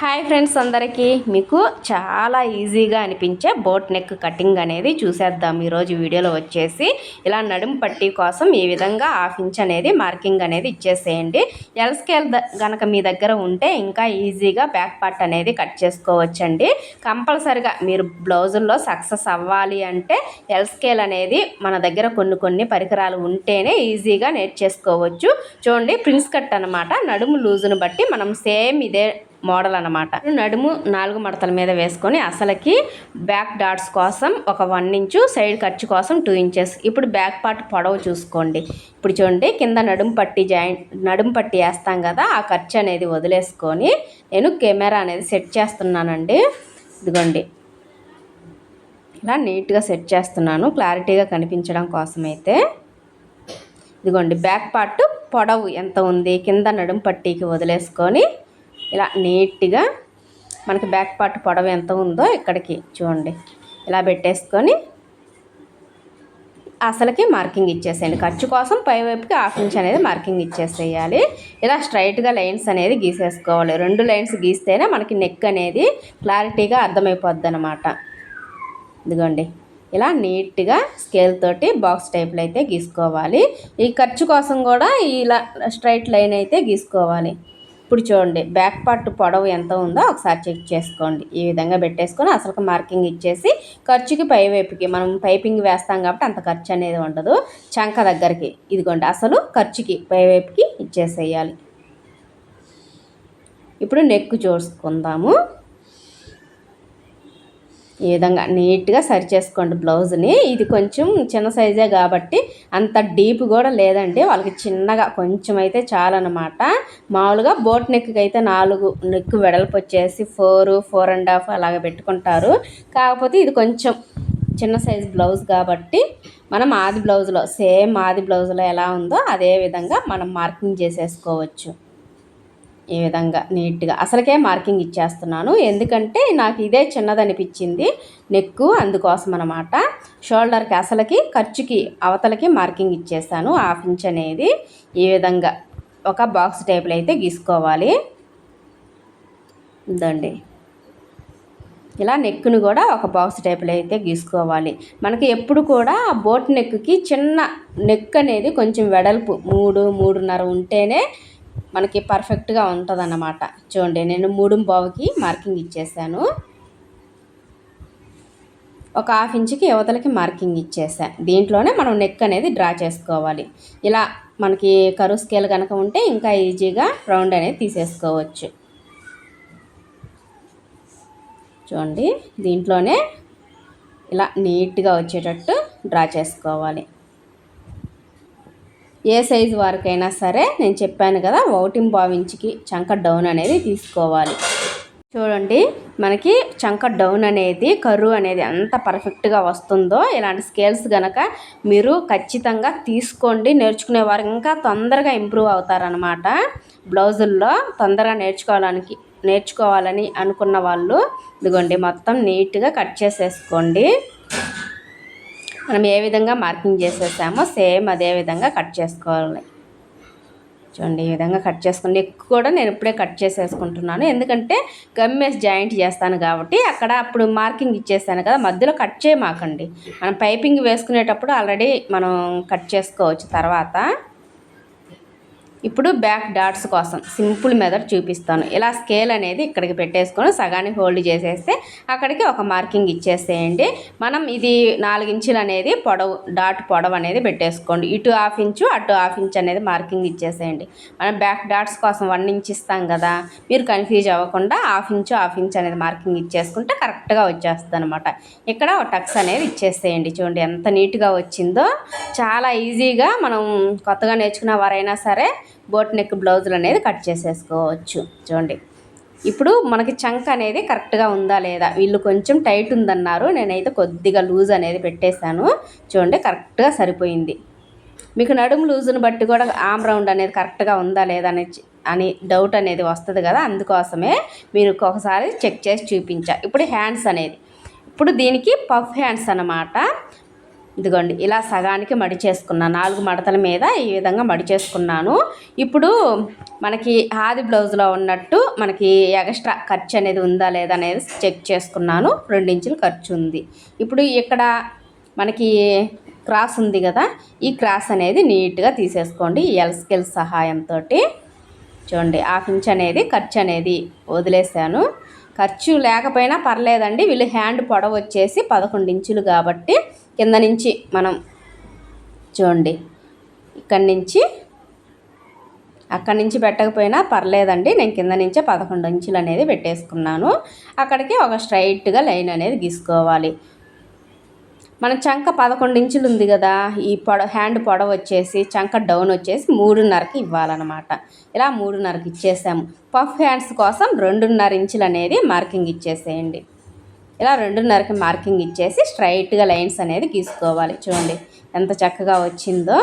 Hi friends అందరికీ. మీకు చాలా ఈజీగా అనిపించే బోట్ నెక్ కటింగ్ అనేది చూసేద్దాం. ఈరోజు వీడియోలో వచ్చేసి ఇలా నడుము పట్టీ కోసం ఈ విధంగా హాఫ్ ఇంచ్ అనేది మార్కింగ్ అనేది ఇచ్చేసేయండి. ఎల్ స్కేల్ గనక మీ దగ్గర ఉంటే ఇంకా ఈజీగా బ్యాక్ పార్ట్ అనేది కట్ చేసుకోవచ్చండి. కంపల్సరిగా మీరు బ్లౌజుల్లో సక్సెస్ అవ్వాలి అంటే ఎల్ స్కేల్ అనేది మన దగ్గర కొన్ని కొన్ని పరికరాలు ఉంటేనే ఈజీగా నేర్చేసుకోవచ్చు. చూడండి ప్రిన్స్ కట్ అనమాట నడుము లూజును బట్టి మనం సేమ్ ఇదే మోడల్ అనమాట నడుము నాలుగు మడతల మీద వేసుకొని అసలకి బ్యాక్ డాట్స్ కోసం ఒక వన్ ఇంచు సైడ్ ఖర్చు కోసం టూ ఇంచెస్. ఇప్పుడు బ్యాక్ పార్ట్ పొడవు చూసుకోండి. ఇప్పుడు చూడండి కింద నడుము పట్టి జాయింట్ నడుము పట్టి వేస్తాం కదా ఆ ఖర్చు అనేది వదిలేసుకొని నేను కెమెరా అనేది సెట్ చేస్తున్నానండి. ఇదిగోండి. ఇలా నీట్గా సెట్ చేస్తున్నాను క్లారిటీగా కనిపించడం కోసం అయితే ఇదిగోండి బ్యాక్ పార్ట్ పొడవు ఎంత ఉంది? కింద నడుము పట్టీకి వదిలేసుకొని ఇలా నీట్గా మనకి బ్యాక్ పార్ట్ పొడవు ఎంత ఉందో ఇక్కడికి చూడండి. ఇలా పెట్టేసుకొని అసలుకి మార్కింగ్ ఇచ్చేసేయండి. ఖర్చు కోసం పైవైపుకి హాఫ్ ఇంచ్ అనేది మార్కింగ్ ఇచ్చేసేయాలి. ఇలా స్ట్రైట్గా లైన్స్ అనేది గీసేసుకోవాలి. రెండు లైన్స్ గీస్తేనే మనకి నెక్ అనేది క్లారిటీగా అర్థమైపోద్ది అనమాట ఇదిగోండి. ఇలా నీట్గా స్కేల్ తోటి బాక్స్ టైప్లో అయితే గీసుకోవాలి. ఈ ఖర్చు కోసం కూడా ఇలా స్ట్రైట్ లైన్ అయితే గీసుకోవాలి. ఇప్పుడు చూడండి బ్యాక్ పార్ట్ పొడవు ఎంత ఉందో ఒకసారి చెక్ చేసుకోండి. ఈ విధంగా పెట్టేసుకొని అసలు మార్కింగ్ ఇచ్చేసి ఖర్చుకి పైవైపుకి మనం పైపింగ్ వేస్తాం కాబట్టి అంత ఖర్చు అనేది ఉండదు. చంక దగ్గరికి ఇదిగోండి అసలు ఖర్చుకి పైవైపుకి ఇచ్చేసేయాలి. ఇప్పుడు నెక్ చూసుకుందాము. ఈ విధంగా నీట్గా సరి చేసుకోండి బ్లౌజ్ని. ఇది కొంచెం చిన్న సైజే కాబట్టి అంత డీప్ కూడా లేదండి. వాళ్ళకి చిన్నగా కొంచెం అయితే చాలన్నమాట. మామూలుగా బోట్ నెక్కి అయితే నాలుగు నెక్ వెడల్పు వచ్చేసి ఫోర్ ఫోర్ అండ్ హాఫ్ అలాగ పెట్టుకుంటారు. కాకపోతే ఇది కొంచెం చిన్న సైజ్ బ్లౌజ్ కాబట్టి మనం ఆది బ్లౌజ్లో సేమ్ ఆది బ్లౌజ్లో ఎలా ఉందో అదే విధంగా మనం మార్కింగ్ చేసేసుకోవచ్చు. ఈ విధంగా నీట్గా అసలుకే మార్కింగ్ ఇచ్చేస్తున్నాను. ఎందుకంటే నాకు ఇదే చిన్నదనిపించింది నెక్కు అందుకోసం అనమాట షోల్డర్కి అసలకి ఖర్చుకి అవతలకి మార్కింగ్ ఇచ్చేసాను. హాఫ్ ఇంచ్ అనేది ఈ విధంగా ఒక బాక్స్ టైప్లో అయితే గీసుకోవాలి. ఇదండి. ఇలా నెక్కును కూడా ఒక బాక్స్ టైపులో అయితే గీసుకోవాలి. మనకి ఎప్పుడు కూడా బోట్ నెక్కి చిన్న నెక్ అనేది కొంచెం వెడల్పు మూడు మూడున్నర ఉంటేనే మనకి పర్ఫెక్ట్గా ఉంటుంది అన్నమాట చూడండి నేను మూడు బావుకి మార్కింగ్ ఇచ్చేసాను. ఒక హాఫ్ ఇంచుకి యువతలకి మార్కింగ్ ఇచ్చేసా. దీంట్లోనే మనం నెక్ అనేది డ్రా చేసుకోవాలి. ఇలా మనకి కరువు స్కేల్ కనుక ఉంటే ఇంకా ఈజీగా రౌండ్ అనేది తీసేసుకోవచ్చు. చూడండి దీంట్లోనే ఇలా నీట్గా వచ్చేటట్టు డ్రా చేసుకోవాలి. ఏ సైజు వారికైనా సరే నేను చెప్పాను కదా ఒకటి భావించికి చంక డౌన్ అనేది తీసుకోవాలి. చూడండి మనకి చంక డౌన్ అనేది కర్రు అనేది ఎంత పర్ఫెక్ట్గా వస్తుందో ఇలాంటి స్కేల్స్ కనుక మీరు ఖచ్చితంగా తీసుకోండి. నేర్చుకునే వారు ఇంకా తొందరగా ఇంప్రూవ్ అవుతారనమాట బ్లౌజుల్లో తొందరగా నేర్చుకోవడానికి నేర్చుకోవాలని అనుకున్న వాళ్ళు ఇదిగోండి మొత్తం నీట్గా కట్ చేసేసుకోండి. మనం ఏ విధంగా మార్కింగ్ చేసేసామో సేమ్ అదే విధంగా కట్ చేసుకోవాలి. చూడండి ఈ విధంగా కట్ చేసుకోండి ఎక్కువ కూడా నేను ఇప్పుడే కట్ చేసేసుకుంటున్నాను. ఎందుకంటే గమ్మేసి జాయింట్ చేస్తాను కాబట్టి అక్కడ అప్పుడు మార్కింగ్ ఇచ్చేస్తాను కదా మధ్యలో కట్ చేయమాకండి. మనం పైపింగ్ వేసుకునేటప్పుడు ఆల్రెడీ మనం కట్ చేసుకోవచ్చు తర్వాత. ఇప్పుడు బ్యాక్ డాట్స్ కోసం సింపుల్ మెథడ్ చూపిస్తాను. ఇలా స్కేల్ అనేది ఇక్కడికి పెట్టేసుకొని సగానికి హోల్డ్ చేసేస్తే అక్కడికి ఒక మార్కింగ్ ఇచ్చేసేయండి. మనం ఇది నాలుగించులు అనేది పొడవు డాట్ పొడవు అనేది పెట్టేసుకోండి. ఇటు హాఫ్ ఇంచు అటు హాఫ్ ఇంచ్ అనేది మార్కింగ్ ఇచ్చేసేయండి. మనం బ్యాక్ డాట్స్ కోసం వన్ ఇంచ్ ఇస్తాం కదా మీరు కన్ఫ్యూజ్ అవ్వకుండా హాఫ్ ఇంచు హాఫ్ ఇంచ్ అనేది మార్కింగ్ ఇచ్చేసుకుంటే కరెక్ట్గా వచ్చేస్తుంది అనమాట ఇక్కడ టక్స్ అనేది ఇచ్చేసేయండి చూడండి ఎంత నీట్గా వచ్చిందో. చాలా ఈజీగా మనం కొత్తగా నేర్చుకున్న వారైనా సరే బోట్ నెక్ బ్లౌజులు అనేది కట్ చేసేసుకోవచ్చు. చూడండి. ఇప్పుడు మనకి చంక్ అనేది కరెక్ట్గా ఉందా లేదా? వీళ్ళు కొంచెం టైట్ ఉందన్నారు. నేనైతే కొద్దిగా లూజ్ అనేది పెట్టేశాను. చూడండి కరెక్ట్గా సరిపోయింది. మీకు నడుము లూజును బట్టి కూడా ఆమ్ రౌండ్ అనేది కరెక్ట్గా ఉందా లేదా అని అని డౌట్ అనేది వస్తుంది కదా? అందుకోసమే మీరు ఒకసారి చెక్ చేసి చూపించా. ఇప్పుడు హ్యాండ్స్ అనేది. ఇప్పుడు దీనికి పఫ్ హ్యాండ్స్ అనమాట ఇదిగోండి ఇలా సగానికి మడిచేసుకున్నాను నాలుగు మడతల మీద ఈ విధంగా మడిచేసుకున్నాను ఇప్పుడు మనకి ఆది బ్లౌజ్లో ఉన్నట్టు మనకి ఎక్స్ట్రా ఖర్చు అనేది ఉందా లేదా అనేది చెక్ చేసుకున్నాను. రెండించులు ఖర్చు ఉంది. ఇప్పుడు ఇక్కడ మనకి క్రాస్ ఉంది కదా ఈ క్రాస్ అనేది నీట్గా తీసేసుకోండి ఈ సహాయంతో చూడండి హాఫ్ ఇంచ్ అనేది ఖర్చు అనేది వదిలేసాను. ఖర్చు లేకపోయినా పర్లేదండి వీళ్ళు హ్యాండ్ పొడవు వచ్చేసి పదకొండు ఇంచులు కాబట్టి కింద నుంచి మనం చూడండి. ఇక్కడి నుంచి అక్కడి నుంచి పెట్టకపోయినా పర్లేదండి. నేను కింద నుంచే పదకొండు ఇంచులు అనేది పెట్టేసుకున్నాను. అక్కడికి ఒక స్ట్రైట్గా లైన్ అనేది గీసుకోవాలి. మన చంక పదకొండు ఇంచులు ఉంది కదా ఈ పొడ హ్యాండ్ పొడవ వచ్చేసి చంక డౌన్ వచ్చేసి మూడున్నరకి ఇవ్వాలన్నమాట. ఇలా మూడున్నరకి ఇచ్చేసాము. పఫ్ హ్యాండ్స్ కోసం రెండున్నర ఇంచులు అనేది మార్కింగ్ ఇచ్చేసేయండి. ఇలా రెండున్నరకి మార్కింగ్ ఇచ్చేసి స్ట్రైట్గా లైన్స్ అనేది గీసుకోవాలి. చూడండి ఎంత చక్కగా వచ్చిందో.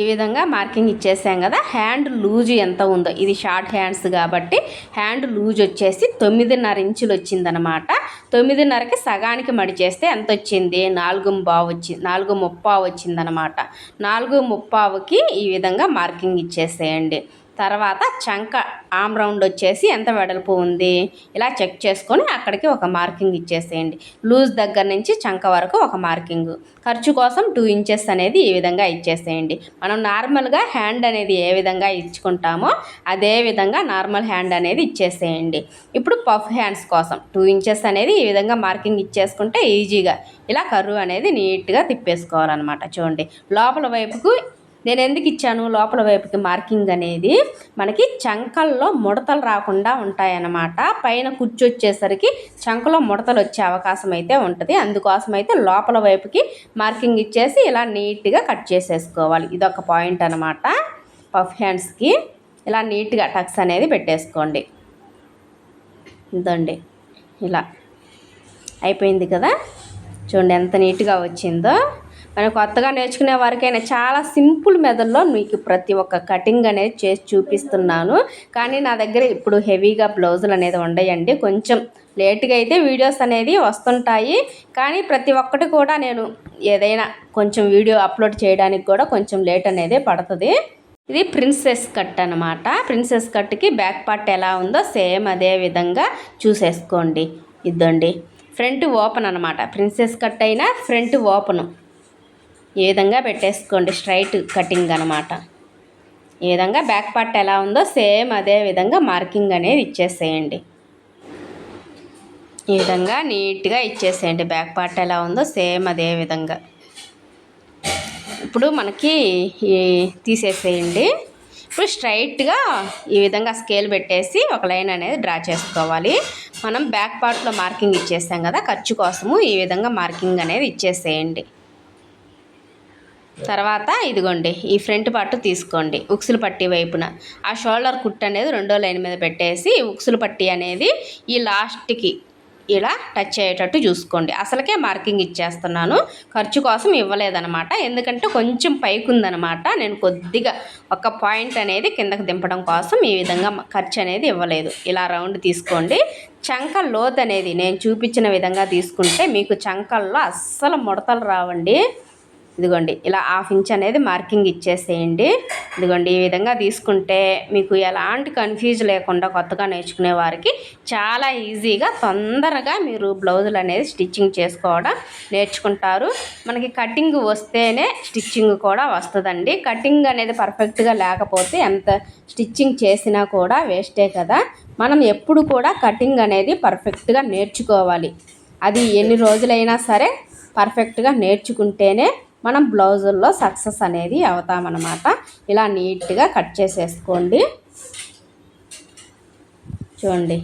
ఈ విధంగా మార్కింగ్ ఇచ్చేసాం కదా హ్యాండ్ లూజ్ ఎంత ఉందో. ఇది షార్ట్ హ్యాండ్స్ కాబట్టి హ్యాండ్ లూజ్ వచ్చేసి తొమ్మిదిన్నర ఇంచులు వచ్చిందనమాట. తొమ్మిదిన్నరకి సగానికి మడిచేస్తే ఎంత వచ్చింది? నాలుగు బావు వచ్చింది నాలుగు ముప్పావు వచ్చిందనమాట. నాలుగు ముప్పావుకి ఈ విధంగా మార్కింగ్ ఇచ్చేసేయండి. తర్వాత చంక ఆమ్ రౌండ్ వచ్చేసి ఎంత వెడల్పు ఉంది? ఇలా చెక్ చేసుకొని అక్కడికి ఒక మార్కింగ్ ఇచ్చేసేయండి. లూజ్ దగ్గర నుంచి చంక వరకు ఒక మార్కింగ్. ఖర్చు కోసం టూ ఇంచెస్ అనేది ఈ విధంగా ఇచ్చేసేయండి. మనం నార్మల్గా హ్యాండ్ అనేది ఏ విధంగా ఇచ్చుకుంటామో అదే విధంగా నార్మల్ హ్యాండ్ అనేది ఇచ్చేసేయండి. ఇప్పుడు పఫ్ హ్యాండ్స్ కోసం టూ ఇంచెస్ అనేది ఈ విధంగా మార్కింగ్ ఇచ్చేసుకుంటే ఈజీగా ఇలా కర్రు అనేది నీట్గా తిప్పేసుకోవాలన్నమాట. చూడండి. లోపల వైపుకు నేను ఎందుకు ఇచ్చాను? లోపల వైపుకి మార్కింగ్ అనేది మనకి చంకల్లో ముడతలు రాకుండా ఉంటాయన్నమాట. పైన కూర్చొచ్చేసరికి చంకలో ముడతలు వచ్చే అవకాశం అయితే ఉంటుంది. అందుకోసం అయితే లోపల వైపుకి మార్కింగ్ ఇచ్చేసి ఇలా నీట్గా కట్ చేసేసుకోవాలి. ఇదొక పాయింట్ అనమాట పఫ్ హ్యాండ్స్కి ఇలా నీట్గా టక్స్ అనేది పెట్టేసుకోండి. ఇదండి. ఇలా అయిపోయింది కదా? చూడండి ఎంత నీట్గా వచ్చిందో. మరి కొత్తగా నేర్చుకునే వారికైనా చాలా సింపుల్ మెథడ్లో మీకు ప్రతి ఒక్క కటింగ్ అనేది చేసి చూపిస్తున్నాను. కానీ నా దగ్గర ఇప్పుడు హెవీగా బ్లౌజులు అనేది ఉండయండి. కొంచెం లేట్గా అయితే వీడియోస్ అనేది వస్తుంటాయి. కానీ ప్రతి ఒక్కటి కూడా నేను ఏదైనా కొంచెం వీడియో అప్లోడ్ చేయడానికి కూడా కొంచెం లేట్ అనేది పడుతుంది. ఇది ప్రిన్సెస్ కట్ అనమాట ప్రిన్సెస్ కట్కి బ్యాక్ పార్ట్ ఎలా ఉందో సేమ్ అదే విధంగా చూసేసుకోండి. ఇద్దండి ఫ్రంట్ ఓపెన్ అనమాట ప్రిన్సెస్ కట్ అయినా ఫ్రంట్ ఓపెను. ఈ విధంగా పెట్టేసుకోండి? స్ట్రైట్ కటింగ్ అనమాట ఈ విధంగా బ్యాక్ పార్ట్ ఎలా ఉందో సేమ్ అదే విధంగా మార్కింగ్ అనేది ఇచ్చేసేయండి. ఈ విధంగా నీట్గా ఇచ్చేసేయండి. బ్యాక్ పార్ట్ ఎలా ఉందో సేమ్ అదే విధంగా. ఇప్పుడు మనకి తీసేసేయండి. ఇప్పుడు స్ట్రైట్గా ఈ విధంగా స్కేల్ పెట్టేసి ఒక లైన్ అనేది డ్రా చేసుకోవాలి. మనం బ్యాక్ పార్ట్లో మార్కింగ్ ఇచ్చేసాం కదా ఖర్చు కోసము ఈ విధంగా మార్కింగ్ అనేది ఇచ్చేసేయండి. తర్వాత ఇదిగోండి ఈ ఫ్రంట్ పట్టు తీసుకోండి ఉక్సులు పట్టి వైపున. ఆ షోల్డర్ కుట్ అనేది రెండో లైన్ మీద పెట్టేసి ఉక్సులు పట్టి అనేది ఈ లాస్ట్కి ఇలా టచ్ అయ్యేటట్టు చూసుకోండి. అసలుకే మార్కింగ్ ఇచ్చేస్తున్నాను. ఖర్చు కోసం ఇవ్వలేదనమాట ఎందుకంటే కొంచెం పైకి ఉందనమాట నేను కొద్దిగా ఒక పాయింట్ అనేది కిందకు దింపడం కోసం ఈ విధంగా ఖర్చు అనేది ఇవ్వలేదు. ఇలా రౌండ్ తీసుకోండి. చంక లోత్ అనేది నేను చూపించిన విధంగా తీసుకుంటే మీకు చంకల్లో అస్సలు ముడతలు రావండి. ఇదిగోండి ఇలా హాఫ్ ఇంచ్ అనేది మార్కింగ్ ఇచ్చేసేయండి. ఇదిగోండి ఈ విధంగా తీసుకుంటే మీకు ఎలాంటి కన్ఫ్యూజ్ లేకుండా కొత్తగా నేర్చుకునే వారికి చాలా ఈజీగా తొందరగా మీరు బ్లౌజులు అనేది స్టిచ్చింగ్ చేసుకోవడం నేర్చుకుంటారు. మనకి కటింగ్ వస్తేనే స్టిచ్చింగ్ కూడా వస్తుందండి. కటింగ్ అనేది పర్ఫెక్ట్గా లేకపోతే ఎంత స్టిచ్చింగ్ చేసినా కూడా వేస్టే కదా. మనం ఎప్పుడు కూడా కటింగ్ అనేది పర్ఫెక్ట్గా నేర్చుకోవాలి. అది ఎన్ని రోజులైనా సరే పర్ఫెక్ట్గా నేర్చుకుంటేనే మనం బ్లౌజుల్లో సక్సెస్ అనేది అవుతామన్నమాట. ఇలా నీట్గా కట్ చేసేసుకోండి. చూడండి.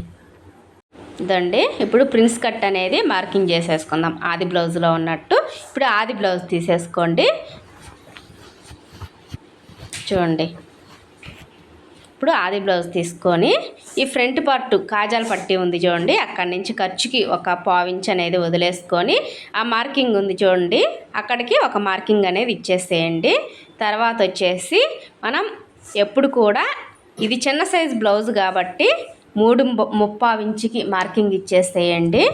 ఇదండి. ఇప్పుడు ప్రిన్స్ కట్ అనేది మార్కింగ్ చేసేసుకుందాం. ఆది బ్లౌజ్లో ఉన్నట్టు. ఇప్పుడు ఆది బ్లౌజ్ తీసేసుకోండి. చూడండి. ఇప్పుడు ఆది బ్లౌజ్ తీసుకొని ఈ ఫ్రంట్ పార్ట్ కాజాల పట్టి ఉంది చూడండి. అక్కడి నుంచి ఖర్చుకి ఒక పావించ్ అనేది వదిలేసుకొని ఆ మార్కింగ్ ఉంది చూడండి. అక్కడికి ఒక మార్కింగ్ అనేది ఇచ్చేసేయండి. తర్వాత వచ్చేసి మనం ఎప్పుడు కూడా ఇది చిన్న సైజ్ బ్లౌజ్ కాబట్టి మూడు ముప్పావించికి మార్కింగ్ ఇచ్చేసేయండి.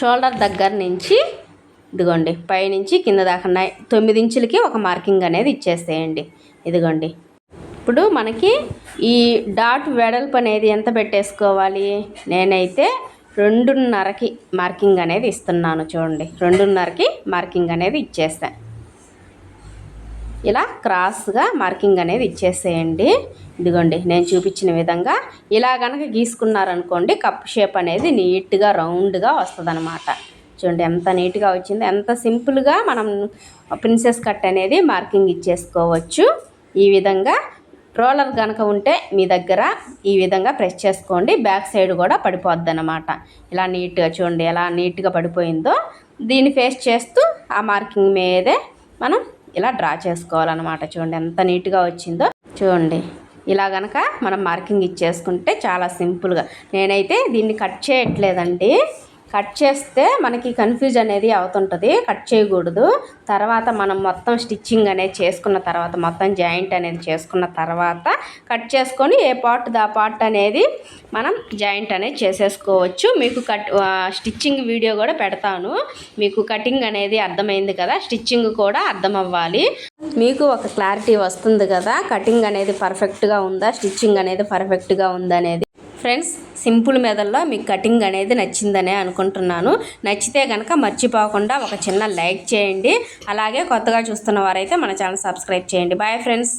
షోల్డర్ దగ్గర నుంచి ఇదిగోండి పైనుంచి కింద దాకా తొమ్మిది ఇంచులకి ఒక మార్కింగ్ అనేది ఇచ్చేసేయండి. ఇదిగోండి ఇప్పుడు మనకి ఈ డాట్ వెడల్పు అనేది ఎంత పెట్టేసుకోవాలి? నేనైతే రెండున్నరకి మార్కింగ్ అనేది ఇస్తున్నాను చూడండి. రెండున్నరకి మార్కింగ్ అనేది ఇచ్చేస్తాను ఇలా క్రాస్గా మార్కింగ్ అనేది ఇచ్చేసేయండి. ఇదిగోండి నేను చూపించిన విధంగా ఇలా కనుక గీసుకున్నారనుకోండి కప్ షేప్ అనేది నీట్గా రౌండ్గా వస్తుంది చూడండి ఎంత నీట్గా వచ్చింది ఎంత సింపుల్గా మనం ప్రిన్సెస్ కట్ అనేది మార్కింగ్ ఇచ్చేసుకోవచ్చు. ఈ విధంగా రోలర్ కనుక ఉంటే మీ దగ్గర ఈ విధంగా ప్రెస్ చేసుకోండి. బ్యాక్ సైడ్ కూడా పడిపోద్ది అనమాట ఇలా నీట్గా చూడండి ఎలా నీట్గా పడిపోయిందో. దీన్ని ఫేస్ చేస్తూ ఆ మార్కింగ్ మీదే మనం ఇలా డ్రా చేసుకోవాలన్నమాట. చూడండి ఎంత నీట్గా వచ్చిందో. చూడండి ఇలా గనక మనం మార్కింగ్ ఇచ్చేసుకుంటే చాలా సింపుల్గా. నేనైతే దీన్ని కట్ చేయట్లేదండి. కట్ చేస్తే మనకి కన్ఫ్యూజ్ అనేది అవుతుంటుంది. కట్ చేయకూడదు. తర్వాత మనం మొత్తం స్టిచ్చింగ్ అనేది చేసుకున్న తర్వాత మొత్తం జాయింట్ అనేది చేసుకున్న తర్వాత కట్ చేసుకొని ఏ పార్ట్ దా పార్ట్ అనేది మనం జాయింట్ అనేది చేసేసుకోవచ్చు. మీకు కట్ స్టిచ్చింగ్ వీడియో కూడా పెడతాను. మీకు కటింగ్ అనేది అర్థమైంది కదా? స్టిచ్చింగ్ కూడా అర్థం అవ్వాలి మీకు ఒక క్లారిటీ వస్తుంది కదా? కటింగ్ అనేది పర్ఫెక్ట్గా ఉందా? స్టిచ్చింగ్ అనేది పర్ఫెక్ట్గా ఉందనేది. ఫ్రెండ్స్ సింపుల్ మెథడ్లో మీకు కటింగ్ అనేది నచ్చిందనే అనుకుంటున్నాను. నచ్చితే కనుక మర్చిపోకుండా ఒక చిన్న లైక్ చేయండి. అలాగే కొత్తగా చూస్తున్న వారైతే మన ఛానల్ సబ్స్క్రైబ్ చేయండి. Bye friends.